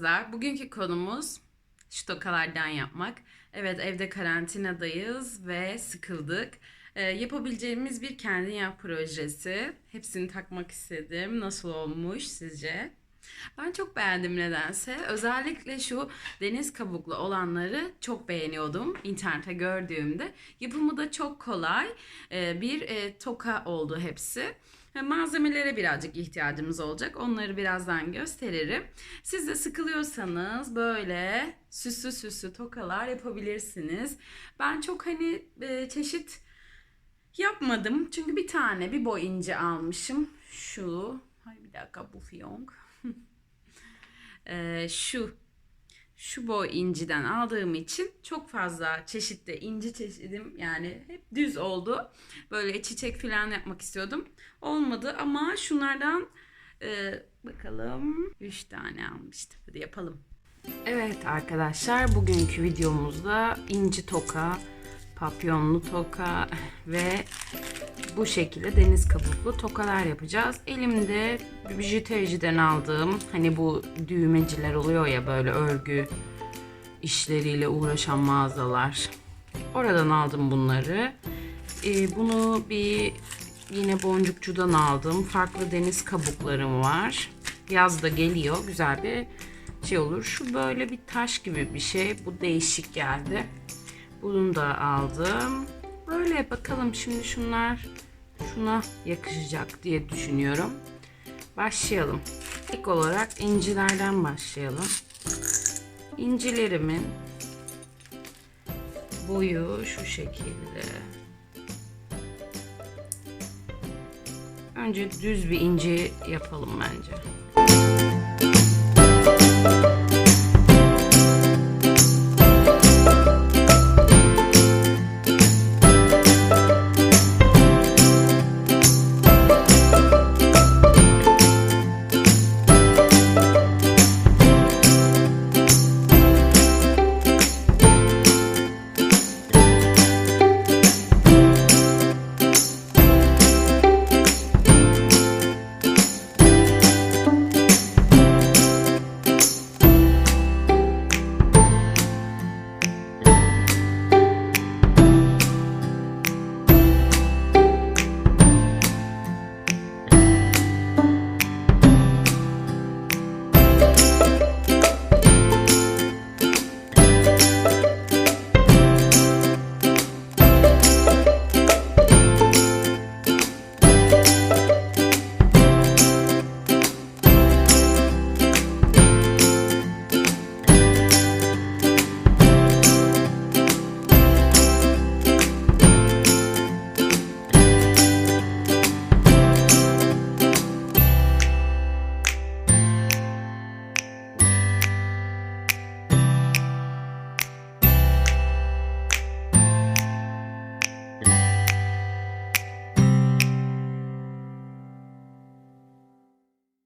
kızlar. Bugünkü konumuz şu tokalardan yapmak. Evet evde karantinadayız ve sıkıldık. Ee, yapabileceğimiz bir kendin yap projesi. Hepsini takmak istedim. Nasıl olmuş sizce? Ben çok beğendim nedense. Özellikle şu deniz kabuklu olanları çok beğeniyordum internette gördüğümde. Yapımı da çok kolay. Ee, bir e, toka oldu hepsi. Ha, Malzemelere birazcık ihtiyacımız olacak. Onları birazdan gösteririm. Siz de sıkılıyorsanız böyle süslü süslü tokalar yapabilirsiniz. Ben çok hani e, çeşit yapmadım. Çünkü bir tane bir boy ince almışım. Şu. Ay bir dakika bu fiyonk. Ee, şu şu boy inciden aldığım için çok fazla çeşitte inci çeşidim yani hep düz oldu. Böyle çiçek falan yapmak istiyordum. Olmadı ama şunlardan e, bakalım 3 tane almıştım. Hadi yapalım. Evet arkadaşlar bugünkü videomuzda inci toka, papyonlu toka ve bu şekilde deniz kabuklu tokalar yapacağız. Elimde bijutericiden aldığım hani bu düğmeciler oluyor ya böyle örgü işleriyle uğraşan mağazalar. Oradan aldım bunları. Ee, bunu bir yine boncukçudan aldım. Farklı deniz kabuklarım var. Yaz da geliyor. Güzel bir şey olur. Şu böyle bir taş gibi bir şey. Bu değişik geldi. Bunu da aldım. Böyle bakalım şimdi şunlar şuna yakışacak diye düşünüyorum. Başlayalım. İlk olarak incilerden başlayalım. İncilerimin boyu şu şekilde. Önce düz bir inci yapalım bence.